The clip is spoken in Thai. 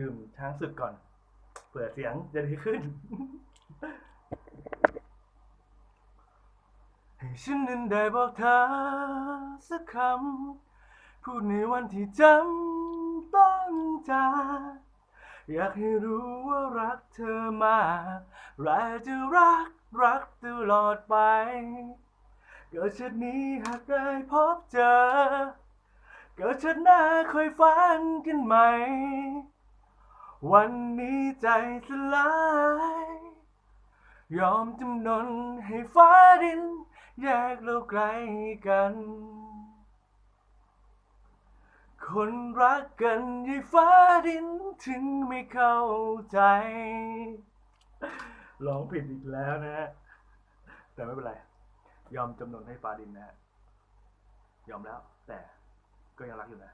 ดื่มช้างศึกก่อนเผื่อเสียงจะดีขึ้น ให้ฉันนั้นได้บอกเธอสักคำพูดในวันที่จำต้องจากอยากให้รู้ว่ารักเธอมากและจะรักรักตลอดไป เกิดชาตินี้หากได้พบเจอ เกิดชาติหน้าค่อยฝันกันใหม่ วันนี้ใจสลาย ยอมจำนนให้ฟ้าดิน แยกเราไกลกัน คนรักกันยี่ฟ้าดินถึงไม่เข้าใจ ร้องผิดอีกแล้วนะฮะ แต่ไม่เป็นไร ยอมจำนนให้ฟ้าดินนะฮะ ยอมแล้วแต่ ก็ยังรักอยู่นะ